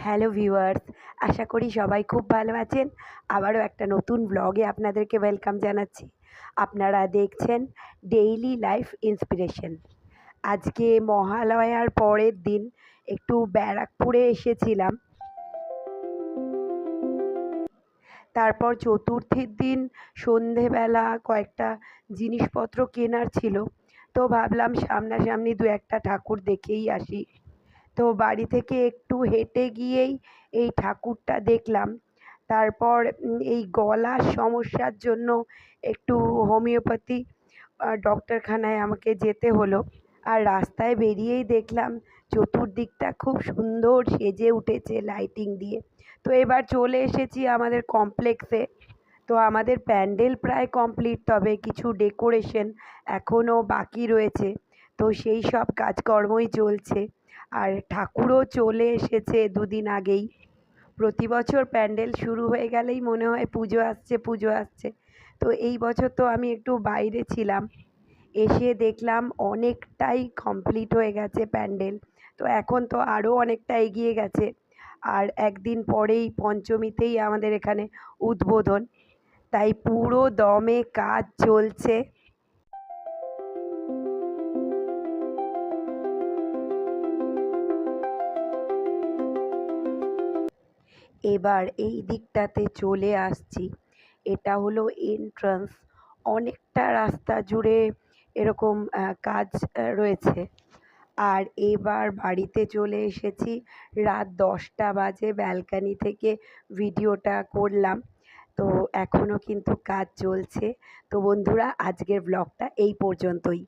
Hello viewers আশা করি সবাই খুব ভালো আছেন। আবারও একটা নতুন ব্লগে আপনাদেরকে ওয়েলকাম জানাচ্ছি। আপনারা দেখছেন ডেইলি লাইফ ইন্সপিরেশন আজকে মহালয়ার পরের দিন একটু ব্যারাকপুরে এসেছিলাম। তারপর চতুর্থীর দিন সন্ধেবেলা কয়েকটা জিনিসপত্র কেনার ছিল। তো ভাবলাম সামনাসামনি দু একটা ঠাকুর দেখেই আসি। তো বাড়ি থেকে একটু হেঁটে গিয়েই এই ঠাকুরটা দেখলাম। তারপর এই গলার সমস্যার জন্য একটু হোমিওপ্যাথি ডক্টরখানায় আমাকে যেতে হলো। আর রাস্তায় বেরিয়েই দেখলাম চতুর্দিকটা খুব সুন্দর সেজে উঠেছে লাইটিং দিয়ে। তো এবার চলে এসেছি আমাদের কমপ্লেক্সে। তো আমাদের প্যান্ডেল প্রায় কমপ্লিট, তবে কিছু ডেকোরেশন এখনও বাকি রয়েছে। তো সেই সব কাজকর্মই চলছে। আর ঠাকুরও চলে এসেছে দুদিন আগেই। প্রতি বছর প্যান্ডেল শুরু হয়ে গেলেই মনে হয় পুজো আসছে পুজো আসছে। তো এই বছর তো আমি একটু বাইরে ছিলাম। এসে দেখলাম অনেকটাই কমপ্লিট হয়ে গেছে প্যান্ডেল। তো এখন তো আরও অনেকটা এগিয়ে গেছে। আর একদিন পরেই পঞ্চমীতেই আমাদের এখানে উদ্বোধন। তাই পুরো দমে কাজ চলছে। এবার এই দিকটাতে চলে আসছি। এটা হলো এন্ট্রান্স অনেকটা রাস্তা জুড়ে এরকম কাজ রয়েছে। আর এবার বাড়িতে চলে এসেছি। রাত দশটা বাজে ব্যালকানি থেকে ভিডিওটা করলাম। তো এখনও কিন্তু কাজ চলছে। তো বন্ধুরা, আজকের ব্লগটা এই পর্যন্তই।